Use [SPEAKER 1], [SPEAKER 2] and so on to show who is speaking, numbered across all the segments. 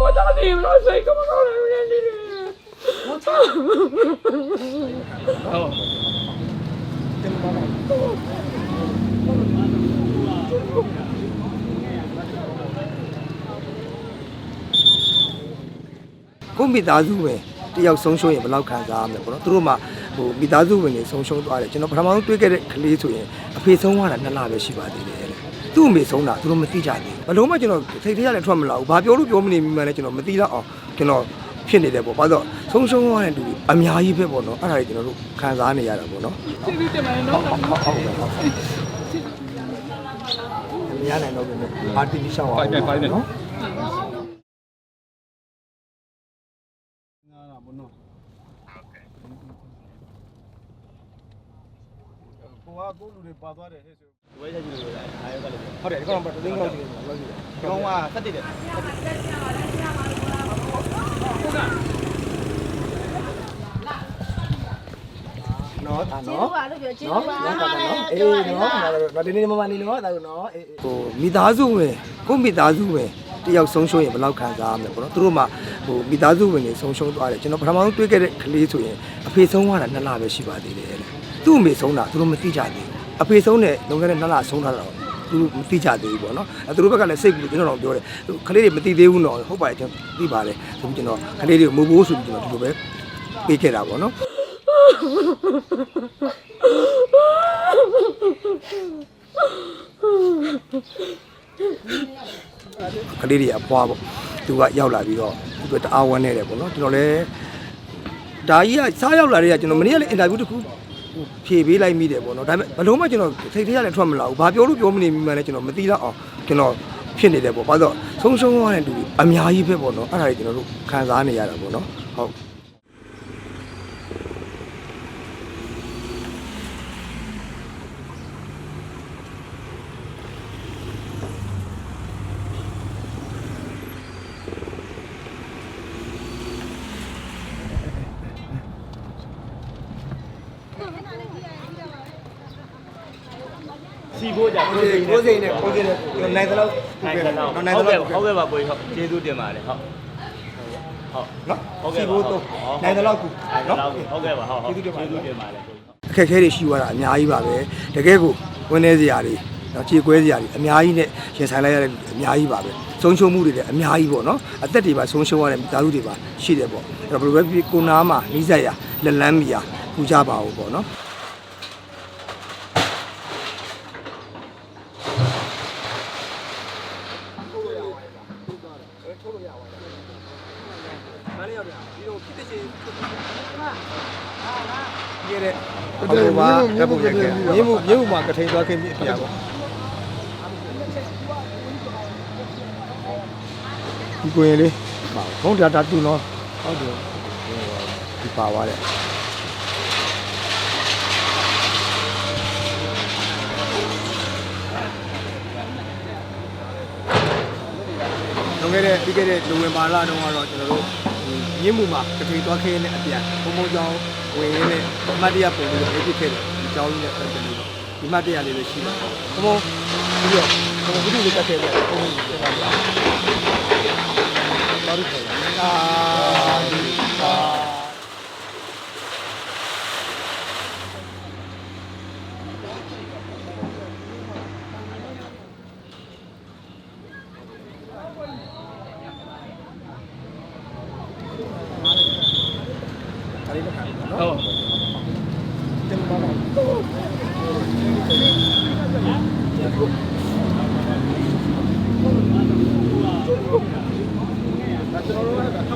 [SPEAKER 1] 我到底有了谁？怎么搞的？人家
[SPEAKER 2] 我操！哦，真棒棒。
[SPEAKER 3] ကိုမိသားစုဝင်တယောက်ဆုံးရှုံးရင်ဘယ်လောက်ခံစားရမလဲပေါ့နော်သူတို့မှဟိုမိသားစုဝင်တွေဆုံးရှုံးသွားတယ်ကျွန်တော်ပထမဆုံးတွေ့ခဲ့တဲ့ကလေးဆိုရင်အဖေဆုံးသွားတာနှစ်လပဲရှိပါသေးတယ်တဲ့ သူ့အမေဆုံးတာသူတို့မသိကြဘူးဘလို့မှကျွန်တော်ထိတ်ထရလည်းထွက်မလာဘူးဘာပြောလို့ပြောမနေမိမှလည်းကျွန်တော်မသိတော့အောင်ကျွန်တော်ဖြစ်နေတယ်ပေါ့ဘာလို့ဆုံးရှုံးသွားတဲ့လူအများကြီးပဲပေါ့နော်အဲ့ဒါကြီးကျွန်တော်တို့ခံစားနေရတာပေါ့နော်
[SPEAKER 1] သိပြီတင်ပါ
[SPEAKER 3] တယ်နော်ဟုတ်ဟုတ်ဟုတ်မရနိုင်
[SPEAKER 2] တော့ဘူးအာတီတီရှောက်အောင်
[SPEAKER 3] နော်
[SPEAKER 2] ကိုကကိုလူတွေပါသွားတယ်ဟဲ့ဆို
[SPEAKER 4] ဝဲချက်ကြီးလို့လည်းအားရောကလည်း
[SPEAKER 3] ဟုတ်တယ်ဒီကောင်တော့တင်းကောက်ကြည့်တယ်လောက်ကြည့်တယ်
[SPEAKER 4] ဒီကောင်ကဆက်တည်တယ်
[SPEAKER 3] နော်ဒါ
[SPEAKER 5] ကျေး
[SPEAKER 3] နော်
[SPEAKER 5] ဇူးပါလို့ပြောကျေး
[SPEAKER 3] နော်
[SPEAKER 5] ဇူးပါ
[SPEAKER 3] နော်ဒါနော်အေးနော်ဒါဒီနေ့မမနေနော်ဒါဆိုနော်အေးဟိုမိသားစုဝင်ကိုမိသားစုဝင်တယောက်ဆုံးရှုံးရင်ဘယ်လောက်ခံစားရမလဲပေါ့နော်သူတို့မှဟိုမိသားစုဝင်တွေဆုံးရှုံးသွားတယ်ကျွန်တော်ပထမဆုံးတွေ့ခဲ့တဲ့ကလေးဆိုရင်အဖေဆုံးသွားတာနှစ်လပဲရှိပါသေးတယ်တဲ့ သူ့အမေဆုံးတာသူတို့မသိကြဘူးအဖေဆုံးတဲ့လုံခဲ့တဲ့နှစ်လဆုံးထားတာတော့သူတို့မသိကြသေးဘူးပေါ့နော်အဲသူတို့ဘက်ကလည်းစိတ်ကူကျွန်တော်တို့ပြောတယ်ကလေးတွေမသိသေးဘူးနော်ဟုတ်ပါတယ်ကျွန်တော်သိပါတယ်ဆိုပြီးကျွန်တော်ကလေးတွေကိုမဟုတ်ဘူးဆိုပြီးကျွန်တော်ဒီလိုပဲပေးခဲ့တာပေါ့နော်ကလေးတွေအပွားပေါ့သူကရောက်လာပြီးတော့သူကတအားဝမ်းနေတယ်ပေါ့နော်ကျွန်တော်လည်းဒါကြီးကစားရောက်လာတဲ့ကကျွန်တော်မနေ့ကလည်းအင်တာဗျူးတစ်ခု ဖြေပေးလိုက်မိတယ်ပေါ့နော်ဒါပေမဲ့ဘလုံးမကျွန်တော်ထိတ်ထိတ်ရလည်းထွက်မလာဘူးဘာပြောလို့ပြောမနေမိမှန်းလဲကျွန်တော်မသိတော့အောင်ကျွန်တော်ဖြစ်နေတယ်ပေါ့ဘာလို့ဆုံးရှုံးသွားတဲ့လူတွေအများကြီးပဲပေါ့နော်အဲ့ဒါတွေကျွန်တော်တို့ခံစားနေရတာပေါ့နော်ဟုတ်
[SPEAKER 4] စီဖို့ကြ
[SPEAKER 3] ကိုယ်စိတ်ကိုယ်စိတ်နဲ့ကိုယ်စိတ်နဲ့နိုင်သလောက်
[SPEAKER 4] နိုင်တယ်တော့
[SPEAKER 3] နိုင်သ
[SPEAKER 4] ဟုတ်ကဲ့
[SPEAKER 3] လောက်
[SPEAKER 4] ဟုတ်ကဲ့ပါကိုကြီးဟုတ်ကျေးဇူးတင်ပါတယ်ဟုတ်ဟုတ်
[SPEAKER 3] နော်
[SPEAKER 4] ဟုတ်
[SPEAKER 3] စီ
[SPEAKER 4] ကဲ့
[SPEAKER 3] ဖို့တော့နိုင်သလောက်ကူ
[SPEAKER 4] နော်
[SPEAKER 3] နော်
[SPEAKER 4] ဟုတ်ကဲ့ပါဟုတ်ဟုတ်ကျေးဇူးတင်ပါတယ်ကိုကြီး
[SPEAKER 3] အခက်အခဲတွေရှိသွားတာအများကြီးပါပဲတကယ်ကိုဝင်းနေစရာတွေနော်ခြေကွဲစရာတွေအများကြီးနဲ့ရင်ဆိုင်လိုက်ရတဲ့အများကြီးပါပဲဆုံးရှုံးမှုတွေလည်းအများကြီးပေါ့နော်အသက်တွေပါဆုံးရှုံးရတဲ့မိသားစုတွေပါရှိတယ်ပေါ့အဲ့တော့ဘယ်လိုပဲဖြစ်ကိုနားမှာနှီးဆက်ရလက်လန်းမီရပူကြပါဦးပေါ့နော် ပြည့်တဲ့ဟိုမှာရပ်ဖို့ရက်ခဲ့မြင်းမှုမြင်းမှုမှာကထိန်သွားခဲ့ပြီအပြာပေါ့ဒီကိုရင်လေးပါဘုံဒါတာတူနော်ဟုတ်တယ်ဒီပါသွားတယ် လုံခဲ့တဲ့ပြီးခဲ့တဲ့နိုဝင်ဘာလတုန်းကတော့ကျွန်တော်တို့မြင်းမှုမှာကထိန်သွားခဲ့တဲ့အပြာဘုံဘုံကြောင်းဝင်ရင်းနဲ့အမတ်တရပုံပြီးတော့ဖြစ်ခဲ့တယ်ဒီကြောင်းလေးနဲ့ပတ်သက်လို့ဒီမတ်တရားလေးပဲရှိပါတယ်ဘုံဘုံပြီးတော့ဘုံဘုံဒီလိုတက်ခဲ့တယ်ဘုံဘုံပြန်လာပါတော်ပြီအာအာ
[SPEAKER 2] ဟုတ်
[SPEAKER 3] ဟ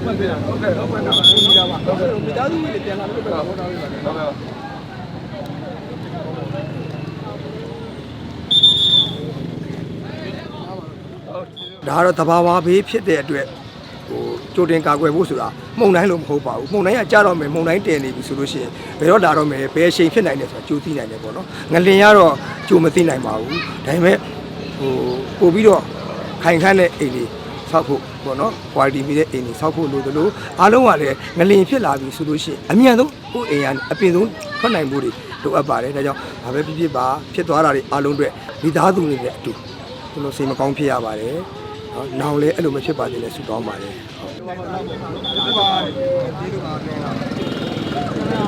[SPEAKER 3] ုတ်ကဲ့ဟုတ်ကဲ့ဟုတ်ကဲ့ဒီလာပါဟုတ်ကဲ့မိသားစုတွေပြန်လာလို့ပဲဟောတာလေးပါဟုတ်ကဲ့ဒါကတော့တဘာဝဘေးဖြစ်တဲ့အတွက် ဟိုကြိုတင်ကာကွယ်ဖို့ဆိုတာမှုန်တိုင်းလို့မဟုတ်ပါဘူးမှုန်တိုင်းကကြားတော့မယ်မှုန်တိုင်းတင်နေပြီဆိုလို့ရှိရင်ဘယ်တော့လာတော့မယ်ဘယ်အချိန်ဖြစ်နိုင်လဲဆိုတာကြိုသိနိုင်တယ်ပေါ့နော်ငလင်ကတော့ကြိုမသိနိုင်ပါဘူးဒါပေမဲ့ဟိုပို့ပြီးတော့ခိုင်ခန့်တဲ့အိမ်လေးဆောက်ဖို့ပေါ့နော် quality မိတဲ့အိမ်လေးဆောက်ဖို့လိုသလိုအားလုံးကလည်းငလင်ဖြစ်လာပြီဆိုလို့ရှိရင်အမြန်ဆုံးကိုယ့်အိမ်ကအပြင်ဆုံးထွက်နိုင်ဖို့တွေလိုအပ်ပါတယ်ဒါကြောင့်ဘာပဲဖြစ်ဖြစ်ပါဖြစ်သွားတာတွေအားလုံးအတွက်မိသားစုတွေနဲ့အတူကျွန်တော်စိတ်မကောင်းဖြစ်ရပါတယ် နော်နောင်လည်းအဲ့လိုမဖြစ်ပါသေးနဲ့ဆုတောင်းပါတယ်ဟုတ်
[SPEAKER 2] ဒီပါဒီလိုပါတော့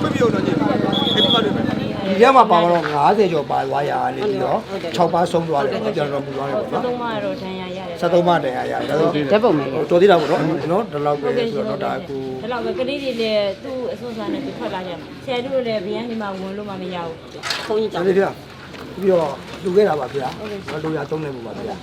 [SPEAKER 2] ပြပြတော့ညဒီပါတော့
[SPEAKER 3] ဒီထဲမှာပါတော့90ကျော်ပါသွားရာနေပြီးတော့6ပါးဆုံးသွားတယ်ပေါ့ကျွန်တော်မူသွားတယ်ပေါ့နော်
[SPEAKER 5] သုံးမတော့ဒဏ်ရာရတယ်
[SPEAKER 3] 73မှတရားရတယ်ဒါဆို
[SPEAKER 5] ဓာတ်ပုံပဲ
[SPEAKER 3] ဟိုတော်သေးတာပေါ့နော်နော်ဒီလောက်ပဲဆိုတော့ဒါကူ
[SPEAKER 5] ဒါတော့ပဲကလေးတွေလည်းသူ့အစွန်းစားနဲ့သူထွက်လာကြတယ်ဆယ်တို့လည်းဗျန်းဒီမှာဝင်လို့မှမရဘူးခုံကြီး
[SPEAKER 3] ဒါ
[SPEAKER 5] ကြောင့်
[SPEAKER 3] လေးပြပြီးတော့လူခဲ့တာပါဗျာလူရသုံးနေမှုပါဗျာ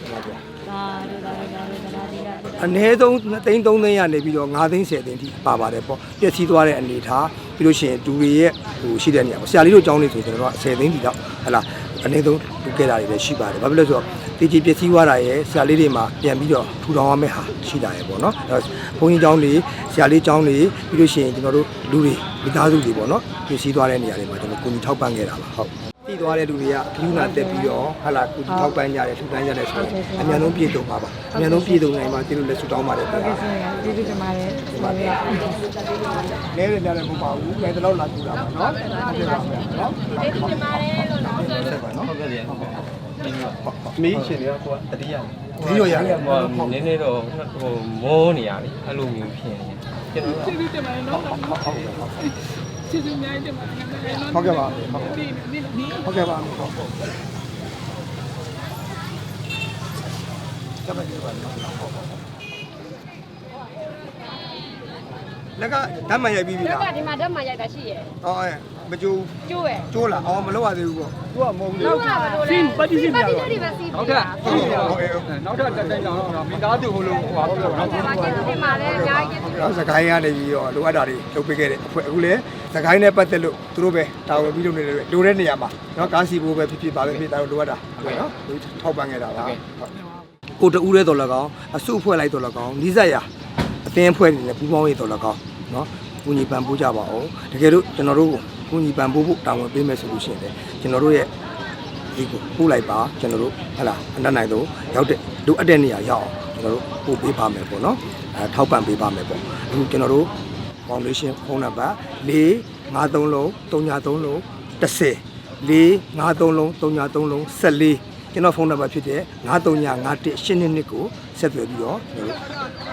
[SPEAKER 3] ဟုတ်ပါဗျာ
[SPEAKER 5] ဒါတို့ဒါတို့ဒါတို့ဒါဒီလား
[SPEAKER 3] အနည်းဆုံး3သိန်း3သိန်းရနေပြီးတော့5သိန်း10သိန်းထိပါပါတယ်ပေါ့ပျက်စီးသွားတဲ့အနေထားပြီးလို့ရှိရင်ဒူတွေရဲ့ဟိုရှိတဲ့နေရာပေါ့ဆရာလေးတို့ကျောင်းလေးဆိုကျွန်တော်တို့က10သိန်းထိတော့ဟလာအနည်းဆုံးလူခဲ့တာတွေလည်းရှိပါတယ်ဘာဖြစ်လို့လဲဆိုတော့တေချီပျက်စီးသွားတာရဲ့ဆရာလေးတွေမှာပြန်ပြီးတော့ထူထောင်ရမယ့်ဟာရှိတာရဲ့ပေါ့နော်အဲတော့ဘုန်းကြီးကျောင်းတွေဆရာလေးကျောင်းတွေပြီးလို့ရှိရင်ကျွန်တော်တို့လူတွေမိသားစုတွေပေါ့နော်ပျက်စီးသွားတဲ့နေရာတွေမှာကျွန်တော်ကိုကြီးထောက်ပံ့ခဲ့တာပါဟုတ်တည် သွားတဲ့လူတွေကခလူနာတက်ပြီးတော့ဟာလာကိုကြီးထောက်ပံ့ကြတယ်ထူပန်းကြတယ်ဆိုတော့အများဆုံးပြည့်စုံပါပါအများဆုံးပြည့်စုံနိုင်မှာကျေးဇူးလက်ဆုတောင်းပါတယ်ခင်ဗျာ
[SPEAKER 5] ဒီဒီကမှာလည်းပါပဲ
[SPEAKER 3] လဲတယ်ကြတယ်မဟုတ်ပါဘူး။အဲဒါတော့လာကြည့်တာပါနော်။ဟုတ်ကဲ့ပါမယ်နော်။
[SPEAKER 5] ဒီဒီမှာလည်းလို့နော်
[SPEAKER 4] ဟုတ်ကဲ့ဗျာဟုတ်ကဲ့မီးရှင်တွေကကိုကတတိယ
[SPEAKER 3] ဒီလိုရတယ်
[SPEAKER 4] ဟိုနည်းနည်းတော့ဟိုမောနေရလေအဲ့လိုမျိုးဖြစ်နေကျွန်တော်
[SPEAKER 1] ကျေးဇူးတင်ပါတယ်နော်ကျေး ဇူးအများကြီးတင်ပါတယ်နော်
[SPEAKER 3] ဟုတ်ကဲ့ပါ
[SPEAKER 1] ဒီဒီဒီ
[SPEAKER 3] ဟုတ်ကဲ့ပါဟုတ် လက်ကဓာတ်မှန်ရိုက်ပြီးပြီ
[SPEAKER 6] တို့
[SPEAKER 3] လား
[SPEAKER 6] ကဒီမှာဓာတ်မှရိုက်တာရှိရဲ့။
[SPEAKER 3] အော်အဲမကြိုး
[SPEAKER 6] ကျိုးရဲ့
[SPEAKER 3] ကျိုးလား။အော်မလုပ်ရသေးဘူးပေါ့
[SPEAKER 2] သူကမဟုတ်ဘူးလေ
[SPEAKER 6] တော့ကဘယ်လိုလဲ
[SPEAKER 1] ပတ်တိစင်ပြ
[SPEAKER 6] ပတ်တိ
[SPEAKER 1] တော့
[SPEAKER 6] တွေပဲစီး
[SPEAKER 2] နောက်
[SPEAKER 6] ပြီး
[SPEAKER 2] ထပ်
[SPEAKER 6] တာ
[SPEAKER 2] ဟုတ်ကဲ့ဟုတ်ကဲ့နောက်ထပ်တက်တိုင်းတော့မိသားစုဟိုလိုဟိုပါပြောတော့
[SPEAKER 6] ဒီမှာကျေးဇူးတင်ပါတယ်အများကြီး။
[SPEAKER 3] တော့စကိုင်းကနေပြီးတော့လိုအပ်တာတွေလုပ်ပေးခဲ့တဲ့အဖွဲ့အခုလည်းစကိုင်းနဲ့ပတ်သက်လို့သူတို့ပဲတာဝန်ပြီးလုပ်နေတယ်လိုတဲ့နေရာမှာနော်ကားစီဖို့ပဲဖြစ်ဖြစ်ပါပဲဖြစ်တာလိုအပ်တာဟုတ်နော်။ထောက်ပံ့ခဲ့တာပါဟုတ်။ကိုတူးရဲတော်လည်းကောင်းအစုအဖွဲ့လိုက်တော်လည်းကောင်းနီးစပ်ရာအသင်းအဖွဲ့တွေနဲ့ပူးပေါင်းရေးတော်လည်းကောင်း နော်ကုညီပံ့ပိုးကြပါအောင်တကယ်လို့ကျွန်တော်တို့ကုညီပံ့ပိုးဖို့တာဝန်ပေးမယ်ဆိုလို့ရှိရင်လည်းကျွန်တော်တို့ရဲ့ဒီကိုပို့လိုက်ပါကျွန်တော်တို့ဟလာအနက်နိုင်တော့ရောက်တဲ့လိုအပ်တဲ့နေရာရောက်အောင်ကျွန်တော်တို့ပို့ပေးပါမယ်ပေါ့နော်အဲထောက်ပံ့ပေးပါမယ်ပေါ့အခုကျွန်တော်တို့ foundation ဖုန်းနံပါတ်4 53လုံး303လုံး10 4 53လုံး303လုံး14ကျွန်တော်ဖုန်းနံပါတ်ဖြစ်တဲ့9351 822ကို ဆက်သွယ်ပြီးတော့ကျွန်တော်တို့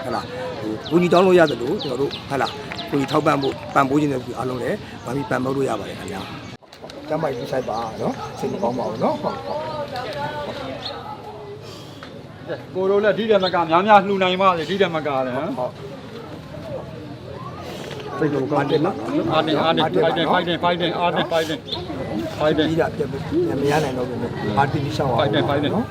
[SPEAKER 3] ဟလာဟိုဘူကြီးတောင်းလို့ရတယ်လို့ကျွန်တော်တို့ဟလာဘူကြီးထောက်ပံ့ဖို့ပံ့ပိုးခြင်းတဲ့သူအားလုံးလည်းဗာပြီးပံ့ပိုးလို့ရပါတယ်ခင်ဗျာကျမ်းပိုက်ပြီးဆိုင်ပါနော်စိတ်မကောင်းပါဘူးနော်ဟုတ်ဟုတ်
[SPEAKER 2] ကိုတို့လည်းဒီတယ်မကများများလှူနိုင်ပါလေဒီတယ်မကလည်းဟမ်
[SPEAKER 3] ဟုတ်စိတ်ကောင်းတယ်နော်
[SPEAKER 2] အာတင်အာတင်ဖိုက်တင်ဖိုက်တင်ဖိုက်တင်အာတင်ဖိုက်တင်ဖိုက်တင်
[SPEAKER 3] ပြီးတာပြတ်မရနိုင်တော့ဘူးအာတီဗီရှောင်းအောင်
[SPEAKER 2] ဖိုက်တင်ဖိုက်တင်
[SPEAKER 3] နော်